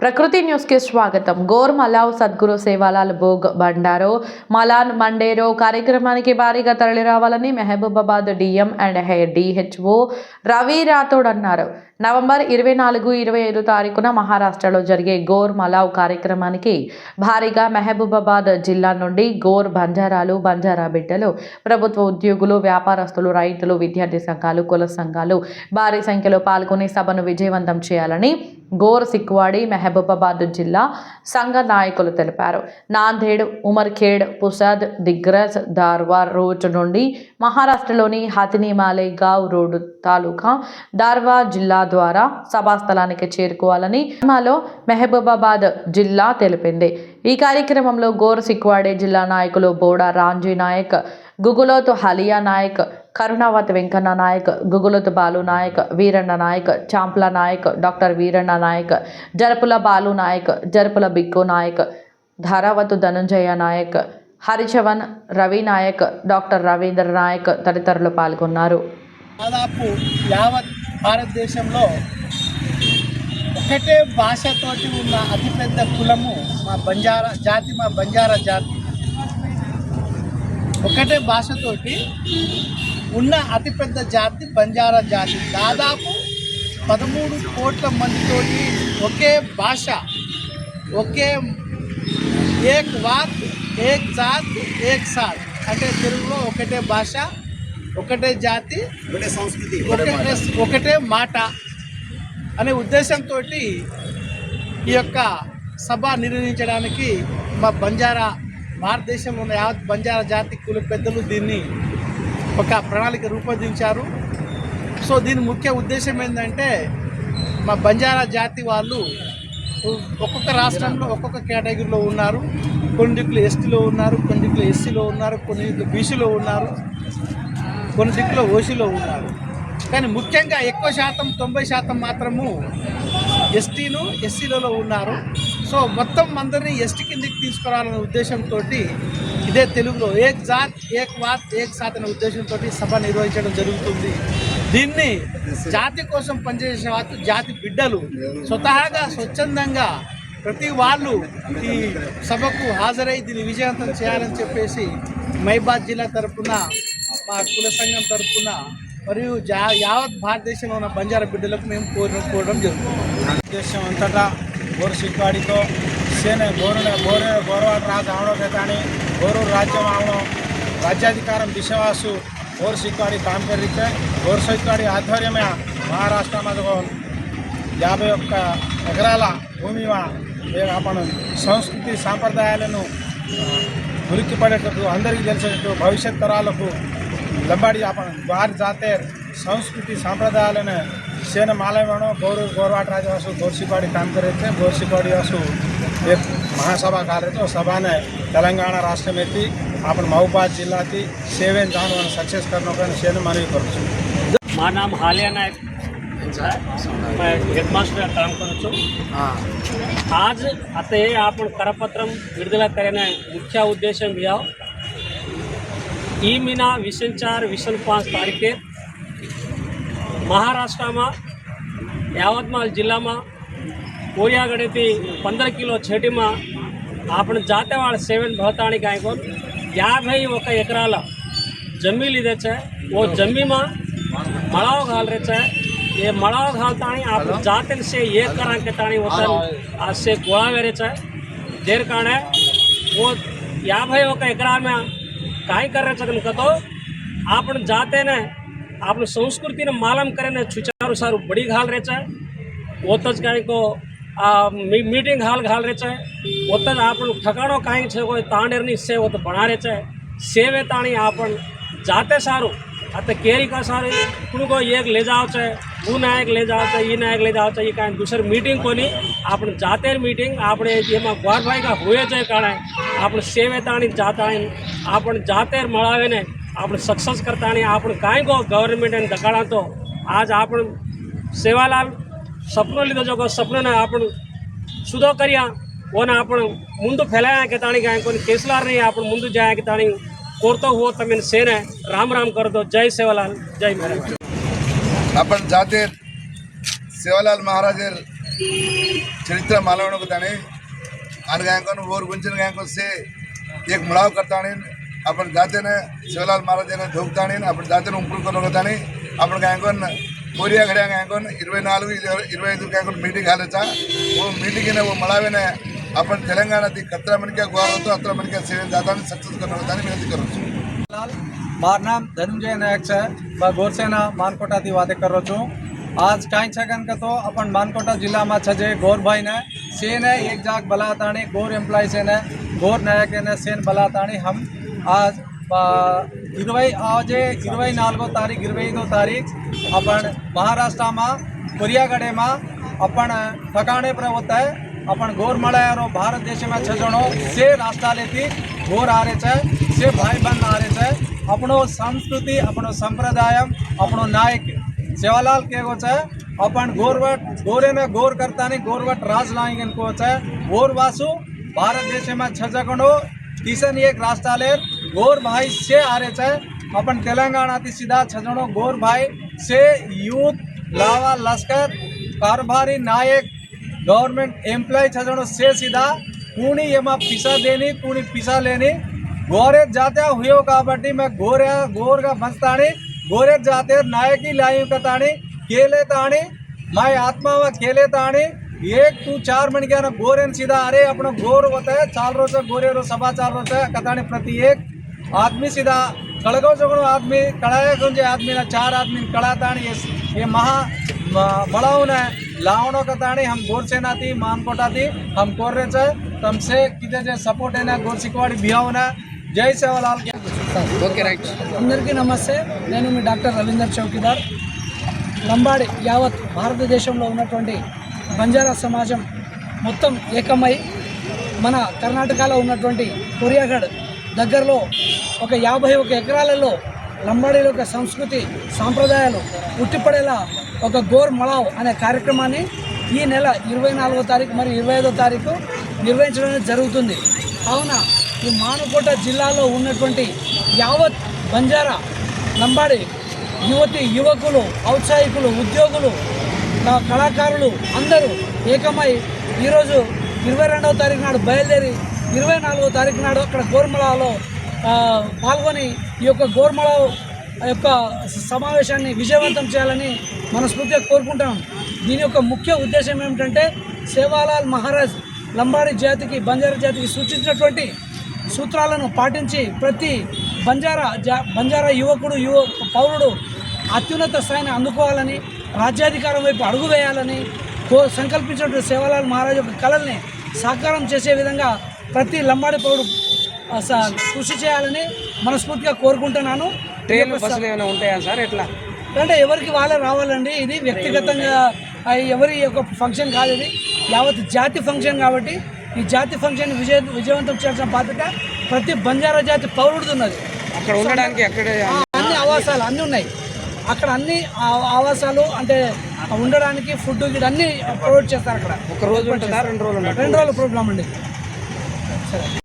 ప్రకృతి న్యూస్కి స్వాగతం. గోర్ మలావ్ సద్గురు సేవాలాల్ భోగ్ బండారో మలాన్ మండేరో కార్యక్రమానికి భారీగా తరలిరావాలని Mahabubabad DM and DHO Ravi Rathod అన్నారు. నవంబర్ ఇరవై నాలుగు ఇరవై ఐదు తారీఖున మహారాష్ట్రలో జరిగే గోర్ మలావ్ కార్యక్రమానికి భారీగా మెహబూబాబాద్ జిల్లా నుండి గోర్ బంజారాలు బంజారా బిడ్డలు ప్రభుత్వ ఉద్యోగులు వ్యాపారస్తులు రైతులు విద్యార్థి సంఘాలు కుల సంఘాలు భారీ సంఖ్యలో పాల్గొని సభను విజయవంతం చేయాలని గోర్ సిక్వాడి మెహబూబాబాద్ జిల్లా సంఘ నాయకులు తెలిపారు. నాందేడ్ ఉమర్ఖేడ్ పుసాద్ దిగ్రజ్ దార్వార్ రోడ్ నుండి మహారాష్ట్రలోని హతినిమాలేగావ్ రోడ్డు తాలూకా దార్వా జిల్లా ద్వారా సభాస్థలానికి చేరుకోవాలని మాలో మెహబూబాబాద్ జిల్లా తెలిపింది. ఈ కార్యక్రమంలో గోర్ సిక్వాడే జిల్లా నాయకులు బోడా రాంజీ నాయక్ గుగులోతు హలియా నాయక్ కరుణావతి వెంకన్న నాయక్ గుగులోతు బాలు నాయక్ వీరన్న నాయక్ చాంప్ల నాయక్ డాక్టర్ వీరన్న నాయక్ జరపుల బాలు నాయక్ జరపుల బిక్కు నాయక్ ధారావతు ధనుంజయ నాయక్ హరిచవన్ రవి నాయక్ డాక్టర్ రవీంద్ర నాయక్ తదితరులు పాల్గొన్నారు. దాదాపు యావత్ భారతదేశంలో ఒకటే భాషతోటి ఉన్న అతిపెద్ద కులము మా బంజారా జాతి మా బంజారా జాతి. ఒకటే భాషతోటి ఉన్న అతిపెద్ద జాతి బంజారా జాతి. దాదాపు పదమూడు కోట్ల మందితోటి ఒకే భాష ఒకే ఏక్ వాత్ ఏక్ జాత్ ఏక్ సాత్ అంటే తెలుగులో ఒకటే భాష ఒకటే జాతి ఒకటే సంస్కృతి ఒకటే ఒకటే మాట. అనే ఉద్దేశంతో ఈ యొక్క సభ నిర్వహించడానికి మా బంజారా భారతదేశంలో ఉన్న యావత్ బంజారా జాతి కుల పెద్దలు దీన్ని ఒక ప్రణాళిక రూపొందించారు. సో దీని ముఖ్య ఉద్దేశం ఏంటంటే మా బంజారా జాతి వాళ్ళు ఒక్కొక్క రాష్ట్రంలో ఒక్కొక్క కేటగిరీలో ఉన్నారు. కొన్ని దిక్కులు ఎస్టీలో ఉన్నారు కొన్ని దిక్కులు ఎస్సీలో ఉన్నారు కొన్ని దిక్కులు బీసీలో ఉన్నారు. కొన్ని దిక్కులో ఓసీలో ఉన్నారు. కానీ ముఖ్యంగా ఎక్కువ శాతం తొంభై శాతం మాత్రము ఎస్టీను ఎస్సీలలో ఉన్నారు. సో మొత్తం అందరినీ ఎస్టీ కిందికి తీసుకురావాలనే ఉద్దేశంతో ఇదే తెలుగులో ఏక్ జాత్ ఏక్ వాత్ ఏక్ సాత్ అనే ఉద్దేశంతో సభ నిర్వహించడం జరుగుతుంది. దీన్ని జాతి కోసం పనిచేసే వాళ్ళు జాతి బిడ్డలు. స్వతహాగా స్వచ్ఛందంగా ప్రతి వాళ్ళు ఈ సభకు హాజరై దీన్ని విజయవంతం చేయాలని చెప్పేసి మైబాద్ జిల్లా తరఫున మా కుల సంఘం తరఫున మరియు జా యావత్ భారతదేశంలో ఉన్న బంజారా బిడ్డలకు మేము కోరిన కోరడం జరుగుతుంది. దేశం అంతటా గోరు సిక్కువాడితో సేన గోరున గోరు గౌరవాడు రాజు ఆవడం కానీ గోరు రాజ్యం ఆవడం రాజ్యాధికారం దిశవాసు గోరు సిక్కువాడి కాంపేరితే గోరు సిక్కువాడి ఆధ్వర్యమే మహారాష్ట్ర మధు యాభై ఒక్క ఎకరాల భూమి మనం సంస్కృతి సాంప్రదాయాలను ఉలిక్కిపడేటట్టు అందరికీ తెలిసేటట్టు భవిష్యత్ తరాలకు లంబాడి జాపడం వారి జాతేర్ సంస్కృతి సాంప్రదాయాలను సేన మాలవేణం గౌరవ ગોરવાટ રાજા గోర్సిపాడి काम કામ કરે છે. ગોરસીપાડી वासु એક મહાસભા કાર્ય તો સભાને તેલંગાણા રાષ્ટ્રમેથી આપણે મહુબાદ જિલ્લાથી સેવેન જાણવાનો સક્સેસ કરનો પણ સેને માનવી કરું છું. મારું નામ હાલિયા નાયક મેં હેડમાસ્ટર કામ કરું છું. આજ અત્રે આપણ કરપત્રમ વિડુદల કરીને મુખ્ય ઉદ્દેશ્ય મ્યાવ ई महीना विशन चार विशन पाँच तारीखे महाराष्ट्र में यवतमाल ज़िले में कोरियागढ़ थी पंद्रह किलो छेटी में अपने जातेवाड़ सेवन भवताणी गायक याबाई एकर जमी लीधे वो जमी में मड़ाव घाल रहे थे ये मड़ाव घाल ताणी आप जाते से ये करा के ताणी वो आज से गुआ रहे थे देर कारण वो याबाई एकरा में કાર્યક્રમ હતો આપણ જાતેને, આપણી સંસ્કૃતિને માલમ કરીને છુચારું સારું બડી હાલ રહે છે. ઓત જ કાંઈક, આ મીટિંગ હાલ હાલ રહે છે. ઓત જ આપણું ઠકાણો કાંઈક છે કોઈ તાંડેરની સેવ તો ભણા રહે છે. સેવે તાણી આપણ જાતે સારું. આતે કેરી કા સારી? કોણ કોઈ એક લે જાવ છે, હું નાયક લે જાવ છે એ નાયક લે જાવ છે એ કાંઈ દૂસર મીટિંગ કોની આપણે જાતે મીટિંગ, આપણે એમાં ગોરભાઈ કા હોય છે કારણે. આપણે સેવે તાણી જાતાણી આપણે જાતે મળાવે ને આપણે સક્સેસ કરતા નહીં આપણે કાંઈ ગો ગવર્મેન્ટ એને દગાડા આજ આપણે સેવાલાલ સપનો લીધો જો સપનોને આપણે સુધો કર્યા ઓને આપણે ముందు ફેલાયા કે તાણી કાંઈ કોઈ કેસલાર નહીં આપણે ముందు જાય કે તાણી કોરતો હો તમે સેને રામ રામ કર દો જય સેવાલાલ જય મહારાજ आपण जाते सेवालाल महाराजेर चरित्र मालवण को ताने आन गायकों और गुंजन गायकों से एक मुड़ाव करता अपन जाते ने शिवलाल महाराज ने ढोकतानी अपन जाते उंपुल కొనగతాని अपन गायकों कोरिया घड़िया गायकों इरवై నాలుగు ఇరవై ఐదు गायकों मीटिंग हालेचा वो मीटिंग ने वो मलावे ने अपन तेलंगाना थी कतरा मन के गौरव तो अतरा मन के सेवन दाता ने सक्सेस करना होता है विनती करूँ છું फिलहाल મારું નામ ધનંજય નાયક છે मैं ગોરસેના માનકોટાથી વાતે કરું છું આજ કાંઈ છગન કે તો अपन માનકોટા જિલ્લામાં છે જે ગોરભાઈને સેને એક જાગ બલાતાણી ગોર ఎంప్లాయీ సేన గోర్ నాయక్ అనే సేన్ బలాతాణి హమ్ आज ఆ, ఇరవై આજે ఇరవై నాలుగో తారీఖు ఇరవై ఐదో తారీఖు अपन મહારાષ્ટ્રમાં કોરિયાગઢેમાં अपन ठिकाने पर होता है अपन गोर મળ્યારો ભારત દેશમાં છ જણો સે રાષ્ટ્રાલેથી ગોર આરે છે સે ભાઈ બંધ આરે છે આપણો સંસ્કૃતિ આપણો સંપ્રદાય આપણો નાયક સેવાલાલ કેવો છે अपन ગોરવટ ગોરેને ગોર કરતાની ગોરવટ રાજ લાંગન કો છે ગોર વાસુ ભારત દેશમાં છ જગણો तीसन एक राष्ट्रालय गोर भाई से आ रहे अपन तेलंगाना ती सीधा छजनों गोर भाई से यूथ लावा लश्कर कारोबारी नायक, गवर्नमेंट एम्प्लॉय छजनो से सीधा। पूरी ये माँ पिसा देनी पूरी पिसा लेनी। गोरे जाते हुए का बटी मैं गोर गोर का भंसता गोरे जाते नायक ही का कताणी केले ताणी माई आत्मा व केले ताणी एक तू चार मन के ना गोरेन सीधा अरे अपना गोर होता है चार रोज से गोरे रो सभा चार रोज से कताने प्रति एक आदमी सीधा कड़गो जगड़ो आदमी कड़ाए गुंजे आदमी ना चार आदमी कड़ातानी ये ये महा बड़ाउन है लावणो कतानी हम गोर सेना थी मानकोटा थी हम कोर रहे थे तुमसे किधर जे सपोर्ट है ना गोर सिकवाड़ी बिहाव जय सेवालाल के అందరికీ నమస్తే నేను మీ డాక్టర్ రవీందర్ చౌకీదార్ లంబాడి యావత్ భారతదేశంలో ఉన్నటువంటి బంజారా సమాజం మొత్తం ఏకమై మన కర్ణాటకలో ఉన్నటువంటి కొరియాగఢ్ దగ్గరలో ఒక యాభై ఒక ఎకరాలలో లంబాడీల యొక్క సంస్కృతి సాంప్రదాయాలు ఉట్టిపడేలా ఒక గోర్ మలావ్ అనే కార్యక్రమాన్ని ఈ నెల ఇరవై నాలుగో తారీఖు మరియు ఇరవై ఐదో తారీఖు నిర్వహించడం జరుగుతుంది. కావున ఈ మానుకోట జిల్లాలో ఉన్నటువంటి యావత్ బంజారా లంబాడి యువతి యువకులు ఔత్సాహికులు ఉద్యోగులు కళాకారులు అందరూ ఏకమై ఈరోజు ఇరవై రెండవ తారీఖు నాడు బయలుదేరి ఇరవై నాలుగో తారీఖు నాడు అక్కడ గోర్మలాలో పాల్గొని ఈ యొక్క గోర్మల యొక్క సమావేశాన్ని విజయవంతం చేయాలని మనస్ఫూర్తిగా కోరుకుంటాం. దీని యొక్క ముఖ్య ఉద్దేశం ఏమిటంటే సేవాలాల్ మహారాజ్ లంబాడి జాతికి బంజారా జాతికి సూచించినటువంటి సూత్రాలను పాటించి ప్రతి బంజారా జా బంజారా యువకుడు యువ పౌరుడు అత్యున్నత స్థాయిని అందుకోవాలని రాజ్యాధికారం వైపు అడుగు వేయాలని కో సంకల్పించినటువంటి సేవలాల్ మహారాజ్ యొక్క కళల్ని సాకారం చేసే విధంగా ప్రతి లంబాడి పౌరుడు కృషి చేయాలని మనస్ఫూర్తిగా కోరుకుంటున్నాను. బస్సులు ఏమైనా ఉంటాయా సార్? ఎట్లా? అంటే ఎవరికి వాళ్ళే రావాలండి. ఇది వ్యక్తిగతంగా ఎవరి యొక్క ఫంక్షన్ కాదు ఇది. యావత్ జాతి ఫంక్షన్ కాబట్టి ఈ జాతి ఫంక్షన్ విజయ విజయవంతం చేయాల్సిన బాధ్యత ప్రతి బంజారా జాతి పౌరుడిది ఉన్నది. అక్కడ ఉండడానికి అక్కడ అన్ని ఆవాసాలు అన్నీ ఉన్నాయి. అక్కడ అన్ని ఆవాసాలు అంటే ఉండడానికి ఫుడ్ అన్ని ప్రొవైడ్ చేస్తారు అక్కడ. ఒక రోజు ఉంటుందా? రెండు రోజులు రెండు రోజుల ప్రోగ్రామ్ అండి. సరే.